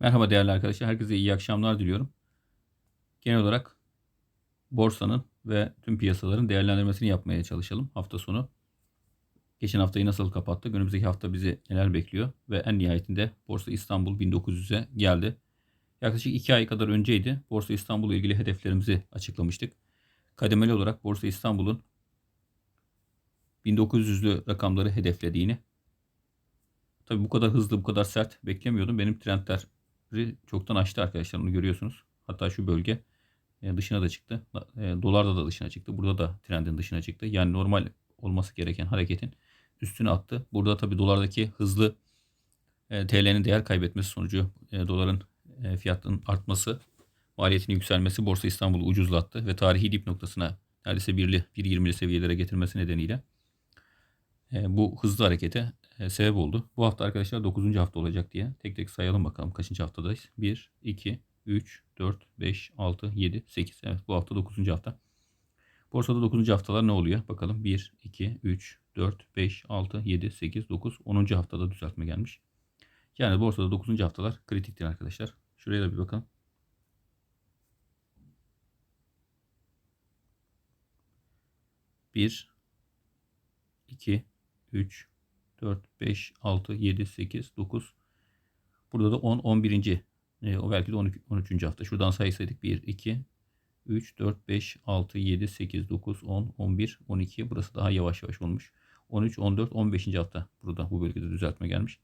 Merhaba değerli arkadaşlar. Herkese iyi akşamlar diliyorum. Genel olarak borsanın ve tüm piyasaların değerlendirmesini yapmaya çalışalım hafta sonu. Geçen haftayı nasıl kapattık? Önümüzdeki hafta bizi neler bekliyor? Ve en nihayetinde Borsa İstanbul 1900'e geldi. Yaklaşık 2 ay kadar önceydi. Borsa İstanbul ile ilgili hedeflerimizi açıklamıştık. Kademeli olarak Borsa İstanbul'un 1900'lü rakamları hedeflediğini Tabii bu kadar hızlı, bu kadar sert beklemiyordum. Benim trendler çoktan aştı arkadaşlar. Onu görüyorsunuz. Hatta şu bölge e, dışına da çıktı. E, dolarda da dışına çıktı. Burada da trendin dışına çıktı. Yani normal olması gereken hareketin üstüne attı. Burada tabii dolardaki hızlı e, TL'nin değer kaybetmesi sonucu doların fiyatının artması, maliyetinin yükselmesi Borsa İstanbul'u ucuzlattı ve tarihi dip noktasına neredeyse 1'li 1.20'li seviyelere getirmesi nedeniyle bu hızlı harekete e, sebep oldu. Bu hafta arkadaşlar 9. hafta olacak diye tek tek sayalım bakalım kaçıncı haftadayız. 1, 2, 3, 4, 5, 6, 7, 8. Evet bu hafta 9. hafta. Borsada 9. haftalar ne oluyor? Bakalım 1, 2, 3, 4, 5, 6, 7, 8, 9, 10. haftada düzeltme gelmiş. Yani borsada 9. haftalar kritiktir arkadaşlar. Şuraya da bir bakalım. Bir, iki, 3, 4, 5, 6, 7, 8, 9. Burada da 10, 11. E, o belki de 12, 13. hafta. Şuradan saysaydık 1, 2, 3, 4, 5, 6, 7, 8, 9, 10, 11, 12. Burası daha yavaş yavaş olmuş. 13, 14, 15. hafta. Burada bu bölgede düzeltme gelmiş.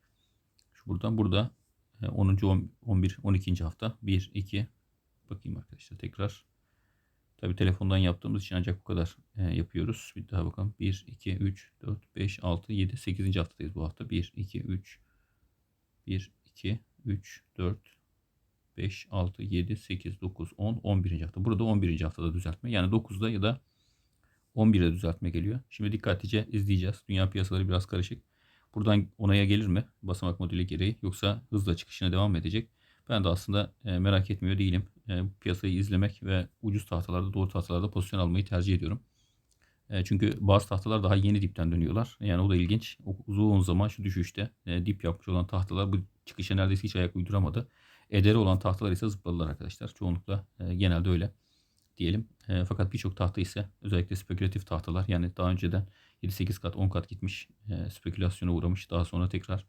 Şu buradan burada 10. 11, 12. hafta. 1, 2. Bakayım arkadaşlar tekrar. Tabi telefondan yaptığımız için ancak bu kadar e, yapıyoruz. Bir daha bakalım. 1, 2, 3, 4, 5, 6, 7, 8. haftadayız bu hafta. 1, 2, 3, 1, 2, 3, 4, 5, 6, 7, 8, 9, 10, 11. hafta. Burada 11. haftada düzeltme. Yani 9'da ya da 11'de düzeltme geliyor. Şimdi dikkatlice izleyeceğiz. Dünya piyasaları biraz karışık. Buradan onaya gelir mi? Basamak modeli gereği. Yoksa hızla çıkışına devam edecek. Ben de aslında e, merak etmiyor değilim. E, piyasayı izlemek ve ucuz tahtalarda doğru tahtalarda pozisyon almayı tercih ediyorum. E, çünkü bazı tahtalar daha yeni dipten dönüyorlar. Yani o da ilginç. Uzun zaman şu düşüşte e, dip yapmış olan tahtalar bu çıkışa neredeyse hiç ayak uyduramadı. Ederi olan tahtalar ise zıpladılar arkadaşlar. Çoğunlukla genelde öyle diyelim. Fakat birçok tahta ise özellikle spekülatif tahtalar yani daha önceden 7-8 kat 10 kat gitmiş spekülasyona uğramış. Daha sonra tekrar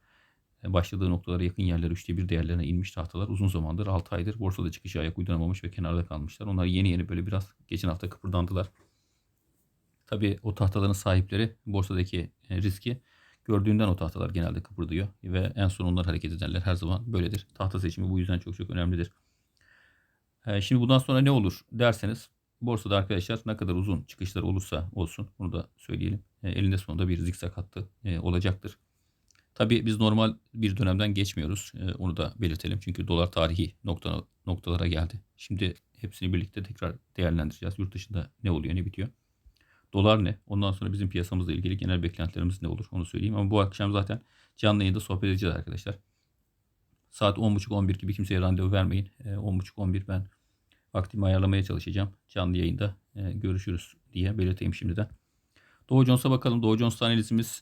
başladığı noktalara yakın yerlere üçte bir değerlerine inmiş tahtalar uzun zamandır 6 aydır borsada çıkışa ayak uyduramamış ve kenarda kalmışlar. Onlar yeni yeni böyle biraz geçen hafta kıpırdandılar. Tabi o tahtaların sahipleri borsadaki e, riski gördüğünden o tahtalar genelde kıpırdıyor ve en son onlar hareket ederler. Her zaman böyledir. Tahta seçimi bu yüzden çok çok önemlidir. E, şimdi bundan sonra ne olur derseniz borsada arkadaşlar ne kadar uzun çıkışlar olursa olsun bunu da söyleyelim. E, elinde sonunda bir zikzak hattı olacaktır. Tabii biz normal bir dönemden geçmiyoruz. Ee, onu da belirtelim. Çünkü dolar tarihi nokta, noktalara geldi. Şimdi hepsini birlikte tekrar değerlendireceğiz. Yurt dışında ne oluyor, ne bitiyor. Dolar ne? Ondan sonra bizim piyasamızla ilgili genel beklentilerimiz ne olur? Onu söyleyeyim. Ama bu akşam zaten canlı yayında sohbet edeceğiz arkadaşlar. Saat 10.30-11 gibi kimseye randevu vermeyin. 10.30-11 ee, ben vaktimi ayarlamaya çalışacağım. Canlı yayında e, görüşürüz diye belirteyim şimdiden. Dow Jones'a bakalım. Dow Jones analizimiz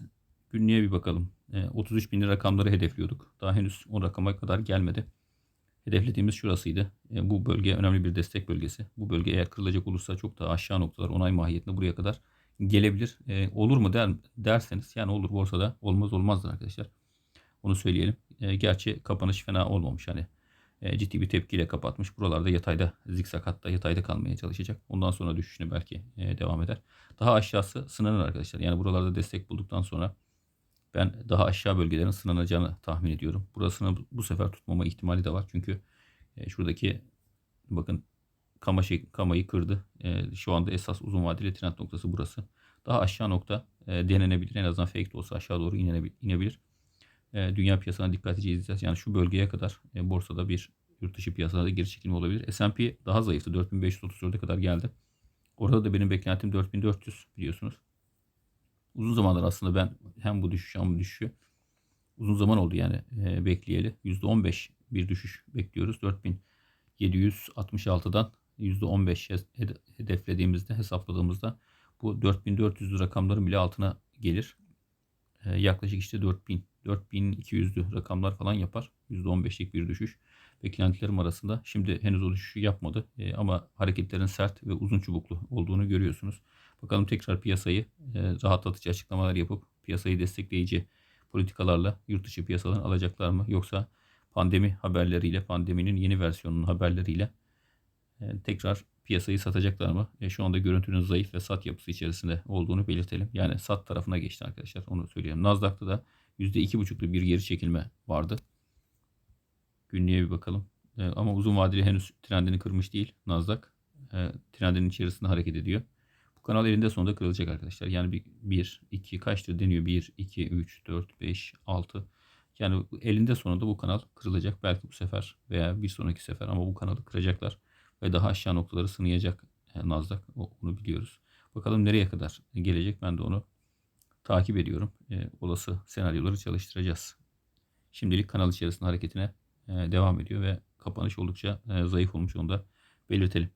günlüğe bir bakalım. 33 e, bin rakamları hedefliyorduk. Daha henüz o rakama kadar gelmedi. Hedeflediğimiz şurasıydı. E, bu bölge önemli bir destek bölgesi. Bu bölge eğer kırılacak olursa çok daha aşağı noktalar onay mahiyetinde buraya kadar gelebilir. E, olur mu der, derseniz yani olur borsada olmaz olmazdır arkadaşlar. Onu söyleyelim. gerçi kapanış fena olmamış. Hani ciddi bir tepkiyle kapatmış. Buralarda yatayda zikzak hatta yatayda kalmaya çalışacak. Ondan sonra düşüşüne belki devam eder. Daha aşağısı sınırır arkadaşlar. Yani buralarda destek bulduktan sonra ben daha aşağı bölgelerin sınanacağını tahmin ediyorum. Burasını bu sefer tutmama ihtimali de var. Çünkü e, şuradaki bakın kama şey, kamayı kırdı. E, şu anda esas uzun vadeli trend noktası burası. Daha aşağı nokta e, denenebilir. En azından fake de olsa aşağı doğru inebilir. Dünya piyasasına dikkatlice izleyeceğiz. Yani şu bölgeye kadar borsada bir yurt dışı piyasalarda geri çekilme olabilir. S&P daha zayıftı. 4534'e kadar geldi. Orada da benim beklentim 4400 biliyorsunuz uzun zamandır aslında ben hem bu düşüş hem bu düşüşü uzun zaman oldu yani e, bekleyeli. %15 bir düşüş bekliyoruz. 4766'dan %15 hedeflediğimizde hesapladığımızda bu 4400 rakamların bile altına gelir. e, yaklaşık işte 4000 4200'lü rakamlar falan yapar. %15'lik bir düşüş beklentilerim arasında. Şimdi henüz o düşüşü yapmadı E, ama hareketlerin sert ve uzun çubuklu olduğunu görüyorsunuz. Bakalım tekrar piyasayı e, rahatlatıcı açıklamalar yapıp piyasayı destekleyici politikalarla yurt dışı piyasalarını alacaklar mı? Yoksa pandemi haberleriyle, pandeminin yeni versiyonunun haberleriyle e, tekrar piyasayı satacaklar mı? E, şu anda görüntünün zayıf ve sat yapısı içerisinde olduğunu belirtelim. Yani sat tarafına geçti arkadaşlar. Onu söyleyeyim. Nasdaq'ta da %2,5'lu bir geri çekilme vardı. Günlüğe bir bakalım. E, ama uzun vadeli henüz trendini kırmış değil Nasdaq. E, trendinin içerisinde hareket ediyor. Bu kanal elinde sonunda kırılacak arkadaşlar. Yani bir, 1, 2 kaçtır deniyor? 1, 2, 3, 4, 5, 6. Yani elinde sonunda bu kanal kırılacak. Belki bu sefer veya bir sonraki sefer ama bu kanalı kıracaklar. Ve daha aşağı noktaları sınayacak e, Nasdaq. Onu biliyoruz. Bakalım nereye kadar gelecek. Ben de onu takip ediyorum. E, olası senaryoları çalıştıracağız. Şimdilik kanal içerisinde hareketine devam ediyor ve kapanış oldukça e, zayıf olmuş onu da belirtelim.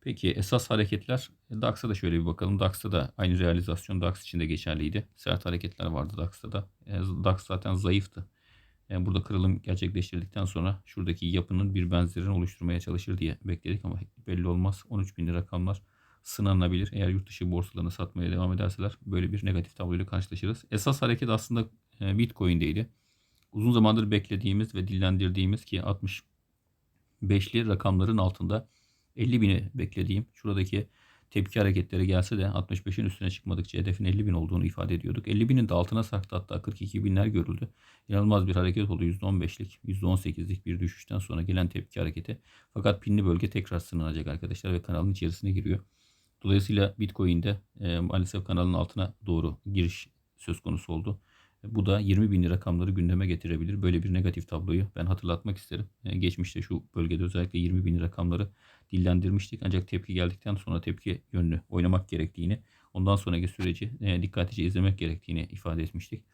Peki esas hareketler DAX'a da şöyle bir bakalım. DAX'ta da aynı realizasyon DAX için de geçerliydi. Sert hareketler vardı DAX'ta da. E, DAX zaten zayıftı. Yani burada kırılım gerçekleştirdikten sonra şuradaki yapının bir benzerini oluşturmaya çalışır diye bekledik ama belli olmaz. 13 bin rakamlar sınanabilir. Eğer yurt dışı borsalarını satmaya devam ederseler böyle bir negatif tabloyla karşılaşırız. Esas hareket aslında Bitcoin'deydi. Uzun zamandır beklediğimiz ve dillendirdiğimiz ki 65'li rakamların altında 50 bini beklediğim şuradaki tepki hareketleri gelse de 65'in üstüne çıkmadıkça hedefin 50 bin olduğunu ifade ediyorduk. 50 binin de altına sarktı hatta 42 binler görüldü. İnanılmaz bir hareket oldu. %15'lik, %18'lik bir düşüşten sonra gelen tepki hareketi. Fakat pinli bölge tekrar sınanacak arkadaşlar ve kanalın içerisine giriyor. Dolayısıyla Bitcoin'de e, maalesef kanalın altına doğru giriş söz konusu oldu. Bu da 20 bin rakamları gündeme getirebilir. Böyle bir negatif tabloyu ben hatırlatmak isterim. E, geçmişte şu bölgede özellikle 20 bin rakamları dillendirmiştik. Ancak tepki geldikten sonra tepki yönlü oynamak gerektiğini, ondan sonraki süreci e, dikkatlice izlemek gerektiğini ifade etmiştik.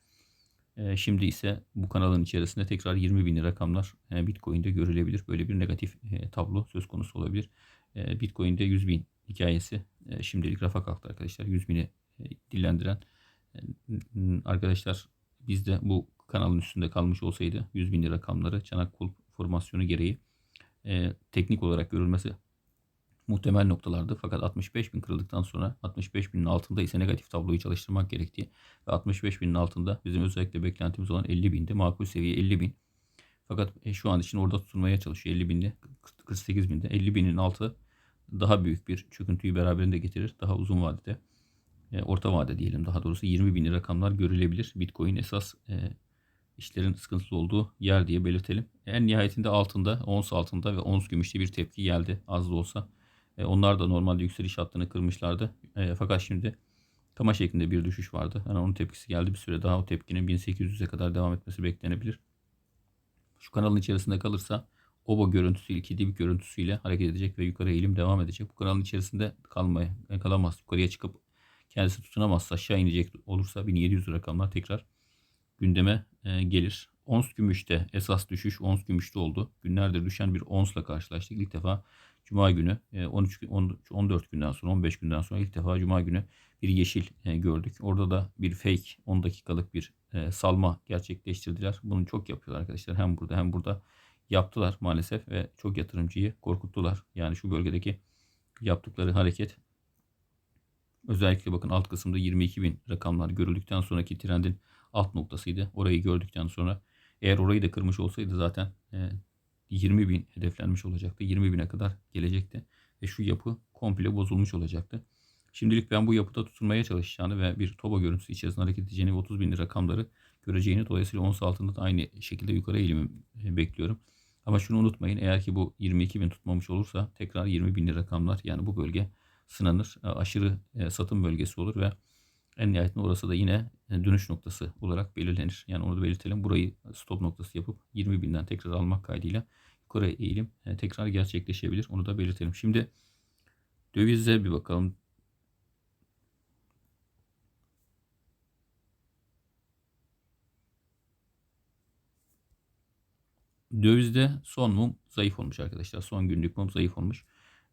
E, şimdi ise bu kanalın içerisinde tekrar 20 bin rakamlar e, Bitcoin'de görülebilir. Böyle bir negatif e, tablo söz konusu olabilir. E, Bitcoin'de 100 bin hikayesi e, şimdilik rafa kalktı arkadaşlar. 100 bini e, dillendiren arkadaşlar bizde bu kanalın üstünde kalmış olsaydı 100 bin rakamları çanak kulp formasyonu gereği e, teknik olarak görülmesi muhtemel noktalardı. Fakat 65 bin kırıldıktan sonra 65 binin altında ise negatif tabloyu çalıştırmak gerektiği ve 65 binin altında bizim özellikle beklentimiz olan 50 bindi. Makul seviye 50 bin. Fakat e, şu an için orada tutulmaya çalışıyor 50 binde 48 binde. 50 binin altı daha büyük bir çöküntüyü beraberinde getirir. Daha uzun vadede e, orta vade diyelim daha doğrusu 20 bin rakamlar görülebilir. Bitcoin esas e, işlerin sıkıntılı olduğu yer diye belirtelim. En nihayetinde altında, ons altında ve ons gümüşte bir tepki geldi az da olsa. E, onlar da normalde yükseliş hattını kırmışlardı. E, fakat şimdi kama şeklinde bir düşüş vardı. Yani onun tepkisi geldi bir süre daha o tepkinin 1800'e kadar devam etmesi beklenebilir. Şu kanalın içerisinde kalırsa oba görüntüsüyle, iki dip görüntüsüyle hareket edecek ve yukarı eğilim devam edecek. Bu kanalın içerisinde kalmaya, kalamaz. Yukarıya çıkıp kendisi tutunamazsa aşağı inecek olursa 1700 rakamlar tekrar gündeme e, gelir. Ons gümüşte esas düşüş ons gümüşte oldu. Günlerdir düşen bir onsla karşılaştık. İlk defa Cuma günü 13 e, 14 günden sonra 15 günden sonra ilk defa Cuma günü bir yeşil e, gördük. Orada da bir fake 10 dakikalık bir salma gerçekleştirdiler. Bunu çok yapıyorlar arkadaşlar. Hem burada hem burada yaptılar maalesef ve çok yatırımcıyı korkuttular. Yani şu bölgedeki yaptıkları hareket özellikle bakın alt kısımda 22 bin rakamlar görüldükten sonraki trendin alt noktasıydı. Orayı gördükten sonra eğer orayı da kırmış olsaydı zaten 20 bin hedeflenmiş olacaktı. 20 bine kadar gelecekti. Ve şu yapı komple bozulmuş olacaktı. Şimdilik ben bu yapıda tutunmaya çalışacağını ve bir toba görüntüsü içerisinde hareket edeceğini ve 30 bin rakamları göreceğini dolayısıyla ons altında da aynı şekilde yukarı eğilimi e, bekliyorum. Ama şunu unutmayın eğer ki bu 22 bin tutmamış olursa tekrar 20 bin rakamlar yani bu bölge sınanır. E, aşırı e, satım bölgesi olur ve en nihayetinde orası da yine dönüş noktası olarak belirlenir. Yani onu da belirtelim. Burayı stop noktası yapıp 20 binden tekrar almak kaydıyla yukarı eğilim e, tekrar gerçekleşebilir. Onu da belirtelim. Şimdi dövize bir bakalım. Dövizde son mum zayıf olmuş arkadaşlar. Son günlük mum zayıf olmuş.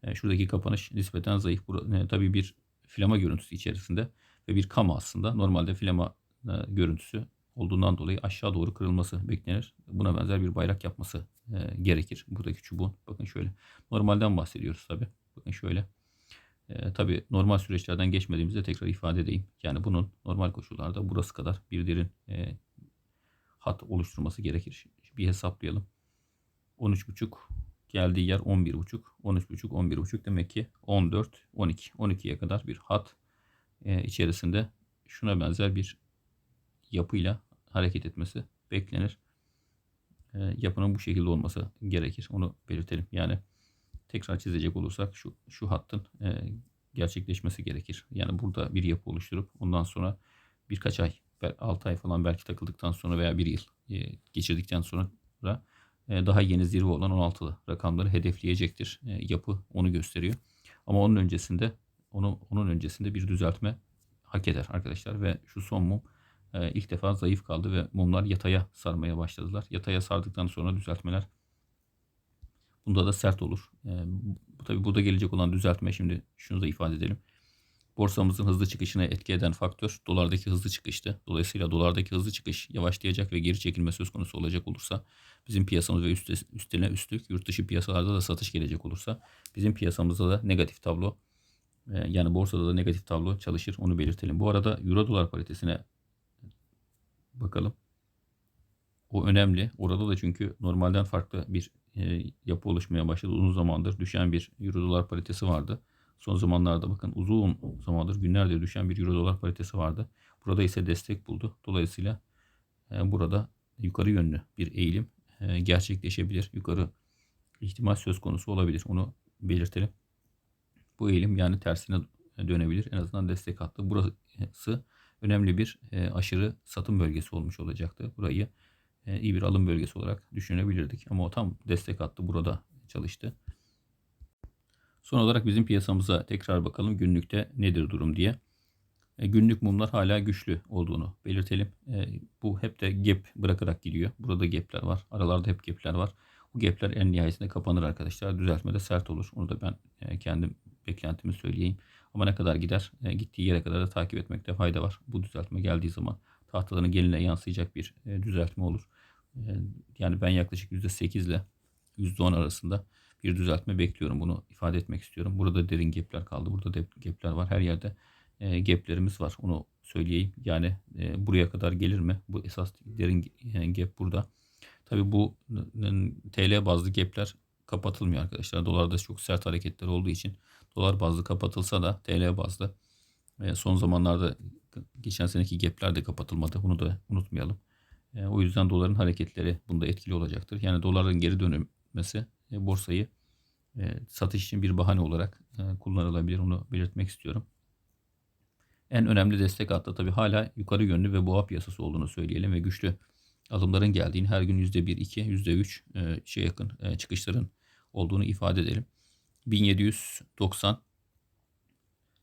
E, şuradaki kapanış nispeten zayıf. Burada, e, tabii bir flama görüntüsü içerisinde ve bir kama aslında. Normalde flama e, görüntüsü olduğundan dolayı aşağı doğru kırılması beklenir. Buna benzer bir bayrak yapması gerekir. Buradaki çubuğun bakın şöyle normalden bahsediyoruz tabi. Bakın şöyle. E, tabi normal süreçlerden geçmediğimizde tekrar ifade edeyim. Yani bunun normal koşullarda burası kadar bir derin e, hat oluşturması gerekir. Bir hesaplayalım. 13.5 geldiği yer 11.5. 13.5 11.5 demek ki 14 12 12'ye kadar bir hat e, içerisinde şuna benzer bir yapıyla hareket etmesi beklenir. E, yapının bu şekilde olması gerekir. Onu belirtelim. Yani tekrar çizecek olursak şu şu hattın e, gerçekleşmesi gerekir. Yani burada bir yapı oluşturup ondan sonra birkaç ay 6 ay falan belki takıldıktan sonra veya bir yıl geçirdikten sonra daha yeni zirve olan 16'lı rakamları hedefleyecektir. E, yapı onu gösteriyor. Ama onun öncesinde onu onun öncesinde bir düzeltme hak eder arkadaşlar ve şu son mum e, ilk defa zayıf kaldı ve mumlar yataya sarmaya başladılar. Yataya sardıktan sonra düzeltmeler bunda da sert olur. Bu tabi burada gelecek olan düzeltme şimdi şunu da ifade edelim. Borsamızın hızlı çıkışına etki eden faktör dolardaki hızlı çıkıştı. Dolayısıyla dolardaki hızlı çıkış yavaşlayacak ve geri çekilme söz konusu olacak olursa bizim piyasamız ve üstüne, üstüne üstlük yurt dışı piyasalarda da satış gelecek olursa bizim piyasamızda da negatif tablo e, yani borsada da negatif tablo çalışır onu belirtelim. Bu arada euro dolar paritesine bakalım. O önemli. Orada da çünkü normalden farklı bir e, yapı oluşmaya başladı. Uzun zamandır düşen bir euro dolar paritesi vardı. Son zamanlarda bakın uzun zamandır günlerdir düşen bir euro dolar paritesi vardı. Burada ise destek buldu. Dolayısıyla e, burada yukarı yönlü bir eğilim e, gerçekleşebilir. Yukarı ihtimal söz konusu olabilir. Onu belirtelim. Bu eğilim yani tersine dönebilir. En azından destek attı. Burası önemli bir e, aşırı satım bölgesi olmuş olacaktı. Burayı iyi bir alım bölgesi olarak düşünebilirdik. Ama o tam destek attı. Burada çalıştı. Son olarak bizim piyasamıza tekrar bakalım günlükte nedir durum diye. E, günlük mumlar hala güçlü olduğunu belirtelim. E, bu hep de gap bırakarak gidiyor. Burada gapler var. Aralarda hep gapler var. Bu gapler en nihayetinde kapanır arkadaşlar. Düzeltmede sert olur. Onu da ben e, kendim beklentimi söyleyeyim. Ama ne kadar gider? E, gittiği yere kadar da takip etmekte fayda var. Bu düzeltme geldiği zaman tahtaların geline yansıyacak bir düzeltme olur. Yani ben yaklaşık %8 ile %10 arasında bir düzeltme bekliyorum. Bunu ifade etmek istiyorum. Burada derin gapler kaldı. Burada da gapler var. Her yerde e, gaplerimiz var. Onu söyleyeyim. Yani e, buraya kadar gelir mi? Bu esas derin e, gap burada. Tabi bu TL bazlı gapler kapatılmıyor arkadaşlar. Dolarda çok sert hareketler olduğu için dolar bazlı kapatılsa da TL bazlı e, son zamanlarda geçen seneki gapler de kapatılmadı. Bunu da unutmayalım. E, o yüzden doların hareketleri bunda etkili olacaktır. Yani doların geri dönmesi borsayı e, satış için bir bahane olarak e, kullanılabilir. Onu belirtmek istiyorum. En önemli destek hattı tabii hala yukarı yönlü ve boğa piyasası olduğunu söyleyelim ve güçlü alımların geldiğini her gün %1, 2, %3 şey yakın çıkışların olduğunu ifade edelim. 1790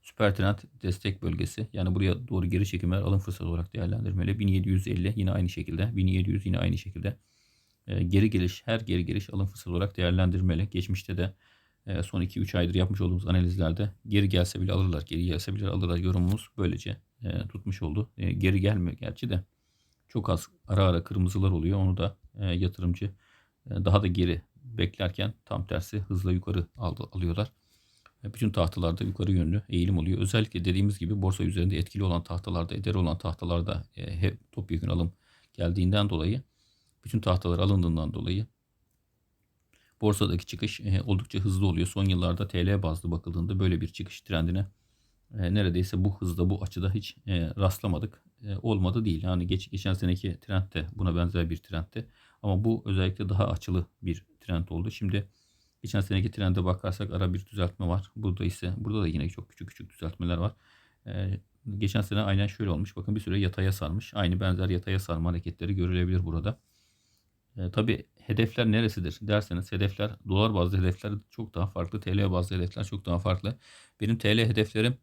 süper trend destek bölgesi. Yani buraya doğru geri çekimler alım fırsatı olarak değerlendirmeli. 1750 yine aynı şekilde. 1700 yine aynı şekilde. E, geri geliş, her geri geliş alım fırsatı olarak değerlendirmeli. Geçmişte de e, son 2-3 aydır yapmış olduğumuz analizlerde geri gelse bile alırlar, geri gelse bile alırlar yorumumuz böylece e, tutmuş oldu. Geri gelmiyor gerçi de çok az ara ara kırmızılar oluyor. Onu da yatırımcı daha da geri beklerken tam tersi hızla yukarı alıyorlar. Bütün tahtalarda yukarı yönlü eğilim oluyor. Özellikle dediğimiz gibi borsa üzerinde etkili olan tahtalarda, ederi olan tahtalarda hep topyekun alım geldiğinden dolayı bütün tahtalar alındığından dolayı borsadaki çıkış e, oldukça hızlı oluyor. Son yıllarda TL bazlı bakıldığında böyle bir çıkış trendine e, neredeyse bu hızda bu açıda hiç e, rastlamadık. Olmadı değil. Yani geç, geçen seneki trend de buna benzer bir trendti. Ama bu özellikle daha açılı bir trend oldu. Şimdi geçen seneki trende bakarsak ara bir düzeltme var. Burada ise burada da yine çok küçük küçük düzeltmeler var. Geçen sene aynen şöyle olmuş. Bakın bir süre yataya sarmış. Aynı benzer yataya sarma hareketleri görülebilir burada. E, tabii hedefler neresidir derseniz hedefler dolar bazlı hedefler çok daha farklı. TL bazlı hedefler çok daha farklı. Benim TL hedeflerim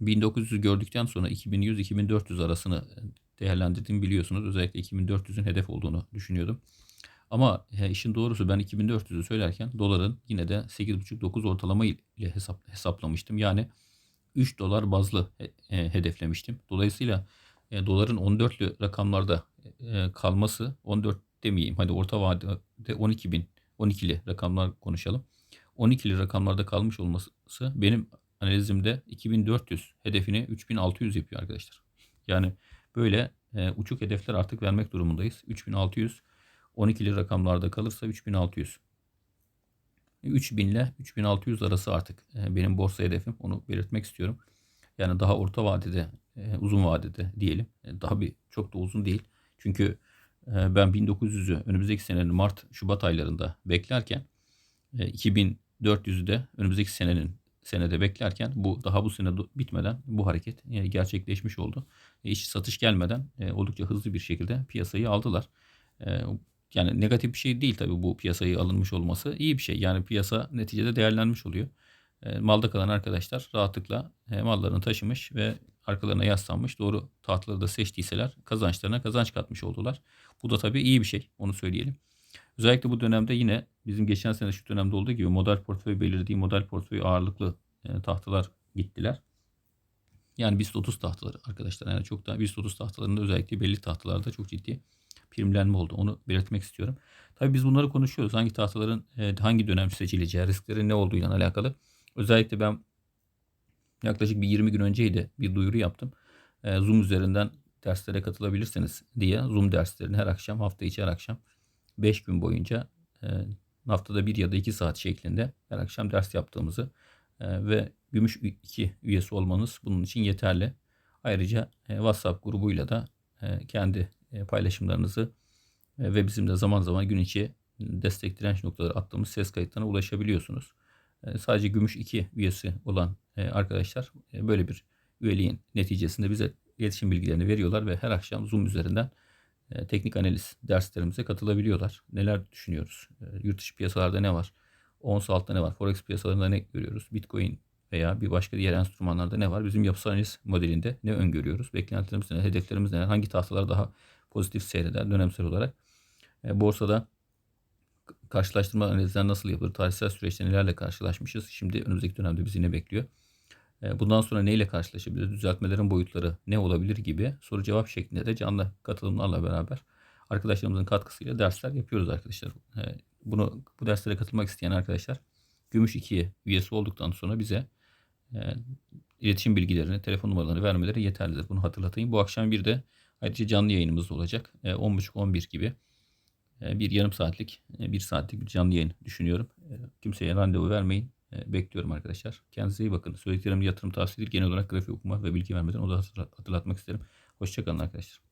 1900'ü gördükten sonra 2100-2400 arasını değerlendirdiğimi biliyorsunuz. Özellikle 2400'ün hedef olduğunu düşünüyordum. Ama e, işin doğrusu ben 2400'ü söylerken doların yine de 8.5-9 ortalama ile hesap, hesaplamıştım. Yani 3 dolar bazlı e, hedeflemiştim. Dolayısıyla e, doların 14'lü rakamlarda e, kalması 14 demeyeyim hadi orta vadede 12 bin 12'li rakamlar konuşalım. 12'li rakamlarda kalmış olması benim analizimde 2400 hedefini 3600 yapıyor arkadaşlar. Yani böyle e, uçuk hedefler artık vermek durumundayız. 3600 12'li rakamlarda kalırsa 3600. 3000 ile 3600 arası artık e, benim borsa hedefim. Onu belirtmek istiyorum. Yani daha orta vadede, e, uzun vadede diyelim. E, daha bir çok da uzun değil. Çünkü e, ben 1900'ü önümüzdeki senenin Mart, Şubat aylarında beklerken e, 2400'ü de önümüzdeki senenin senede beklerken bu daha bu sene bitmeden bu hareket e, gerçekleşmiş oldu. E, iş satış gelmeden e, oldukça hızlı bir şekilde piyasayı aldılar. E, yani negatif bir şey değil tabii bu piyasayı alınmış olması. iyi bir şey. Yani piyasa neticede değerlenmiş oluyor. E, malda kalan arkadaşlar rahatlıkla e, mallarını taşımış ve arkalarına yaslanmış doğru tahtları da seçtiyseler kazançlarına kazanç katmış oldular. Bu da tabii iyi bir şey onu söyleyelim. Özellikle bu dönemde yine bizim geçen sene şu dönemde olduğu gibi model portföy belirlediği model portföy ağırlıklı e, tahtalar gittiler. Yani BIST 30 tahtaları arkadaşlar. Yani çok daha BIST 30 tahtalarında özellikle belli tahtalarda çok ciddi primlenme oldu. Onu belirtmek istiyorum. Tabii biz bunları konuşuyoruz. Hangi tahtaların e, hangi dönem seçileceği, risklerin ne olduğuyla alakalı. Özellikle ben yaklaşık bir 20 gün önceydi bir duyuru yaptım. E, Zoom üzerinden derslere katılabilirsiniz diye. Zoom derslerini her akşam, hafta içi her akşam 5 gün boyunca e, haftada bir ya da 2 saat şeklinde her akşam ders yaptığımızı ve Gümüş 2 üyesi olmanız bunun için yeterli. Ayrıca WhatsApp grubuyla da kendi paylaşımlarınızı ve bizim de zaman zaman gün içi destek direnç noktaları attığımız ses kayıtlarına ulaşabiliyorsunuz. Sadece Gümüş 2 üyesi olan arkadaşlar böyle bir üyeliğin neticesinde bize iletişim bilgilerini veriyorlar ve her akşam Zoom üzerinden teknik analiz derslerimize katılabiliyorlar. Neler düşünüyoruz? Yurt dışı piyasalarda ne var? Ons altta ne var? Forex piyasalarında ne görüyoruz? Bitcoin veya bir başka diğer enstrümanlarda ne var? Bizim yapısal analiz modelinde ne öngörüyoruz? Beklentilerimiz neler? Hedeflerimiz neler? Hangi tahtalar daha pozitif seyreder dönemsel olarak? E, borsada karşılaştırma analizler nasıl yapılır? Tarihsel süreçte nelerle karşılaşmışız? Şimdi önümüzdeki dönemde bizi ne bekliyor? E, bundan sonra neyle karşılaşabiliriz? Düzeltmelerin boyutları ne olabilir gibi soru cevap şeklinde de canlı katılımlarla beraber arkadaşlarımızın katkısıyla dersler yapıyoruz arkadaşlar. E, bunu bu derslere katılmak isteyen arkadaşlar Gümüş 2'ye üyesi olduktan sonra bize e, iletişim bilgilerini, telefon numaralarını vermeleri yeterlidir. Bunu hatırlatayım. Bu akşam bir de ayrıca canlı yayınımız da olacak. E, 10.30-11 gibi bir yarım saatlik, bir saatlik bir canlı yayın düşünüyorum. Kimseye randevu vermeyin. E, bekliyorum arkadaşlar. Kendinize iyi bakın. Söylediklerim yatırım tavsiye değil. Genel olarak grafik okuma ve bilgi vermeden o da hatırlatmak isterim. Hoşçakalın arkadaşlar.